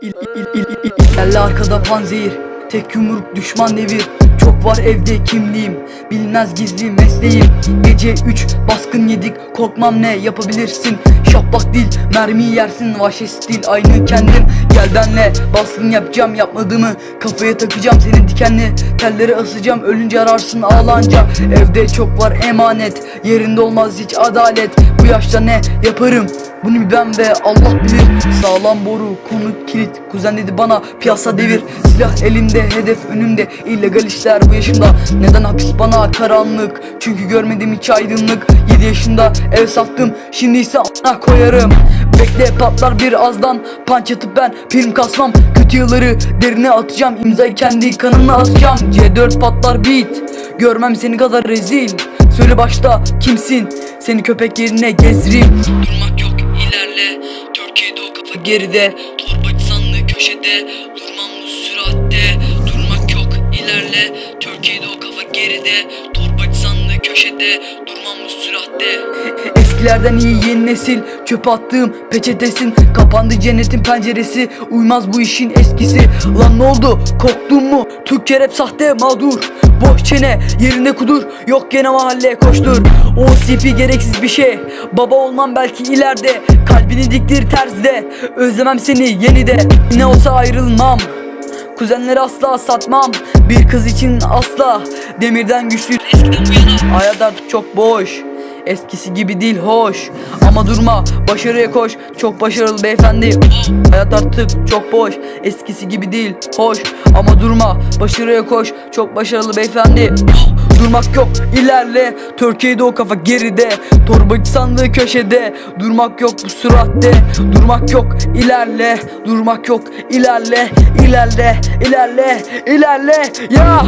Geldi arkada panzehir Tek yumruk düşman devir Çok var evde kimliğim Bilmez gizli mesleğim. Gece 3 baskın yedik Korkmam ne yapabilirsin? Şaplak değil mermiyi yersin Vahşet stil aynı kendim Gel benle. Baskın yapacağım yapmadığımı Kafaya takacağım. Senin dikenli Telleri asacağım ölünce ararsın ağlanca Evde çok var emanet Yerinde olmaz hiç adalet. Bu yaşta ne yaparım bunu bir ben ve Allah bilir. Sağlam boru konu kilit. Kuzen dedi bana piyasa devir. Silah elimde hedef önümde. İllegal işler bu yaşımda. Neden hapis bana karanlık? Çünkü görmedim hiç aydınlık. 7 yaşında ev sattım. Şimdi ise a**a koyarım. Bekle patlar bir azdan. Panç atıp ben film kasmam. Kötü yılları derine atacağım. İmzayı kendi kanımla asacağım. C4 patlar beat. Görmem seni kadar rezil. Söyle başta kimsin? Seni köpek yerine gezdireyim. Durmak yok ilerle Türkiye'de o kafa geride. Torbacı sandığı köşede Durmam bu süratte. Durmak yok ilerle. Türkiye'de o kafa geride. Torbacı sandığı köşede Durmam bu süratte. Eskilerden iyi yeni nesil Çöpe attığım peçetesin. Kapandı cennetin penceresi Uymaz bu işin eskisi. Lan ne oldu korktun mu? Türkçe rap sahte mağdur Boş çene yerinde kudur. Yok gene mahalleye koştur. OCP gereksiz bir şey. Baba olmam belki ileride. Kalbini diktir terzide. Özlemem seni yenide Ne olsa ayrılmam. Kuzenleri asla satmam. Bir kız için asla. Demirden güçlü. Eskiden bu çok boş Eskisi gibi değil hoş. Ama durma başarıya koş. Çok başarılı beyefendi. Hayat artık çok boş. Eskisi gibi değil hoş. Ama durma başarıya koş. Çok başarılı beyefendi. Durmak yok ilerle. Türkiye'de o kafa geride. Torbacı sandığı köşede. Durmak yok bu süratte. Durmak yok ilerle. Durmak yok ilerle. İlerle ilerle ilerle. Ya